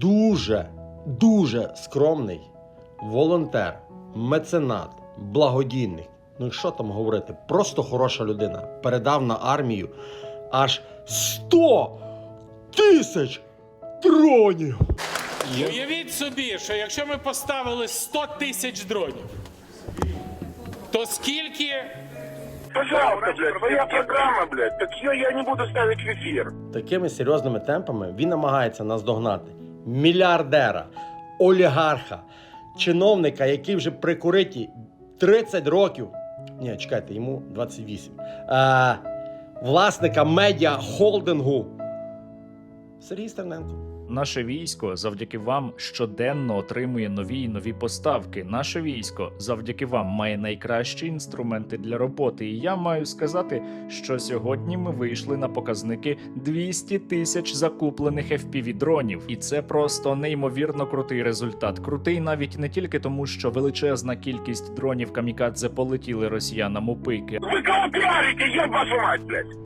дуже, дуже скромний волонтер, меценат, благодійник. Ну і що там говорити? Просто хороша людина. Передав на армію аж 100 тисяч дронів. Уявіть собі, що якщо ми поставили 100 тисяч дронів, то скільки Пожалуйста, блядь, твоя программа, блядь. Так ее я не буду ставить в эфир. Такими серйозними темпами він намагається наздогнати мільярдера, олігарха, чиновника, який вже прикуриті 30 років. Ні, чекайте, йому 28. Е, власника медіа холдингу Сергій Стерненко. Наше військо завдяки вам щоденно отримує нові і нові поставки. Наше військо завдяки вам має найкращі інструменти для роботи. І я маю сказати, що сьогодні ми вийшли на показники 200 тисяч закуплених fpv дронів, і це просто неймовірно крутий результат. Крутий навіть не тільки тому, що величезна кількість дронів камікадзе полетіли росіянам у пики, Вы кого пиарите, еб вашу мать, блядь?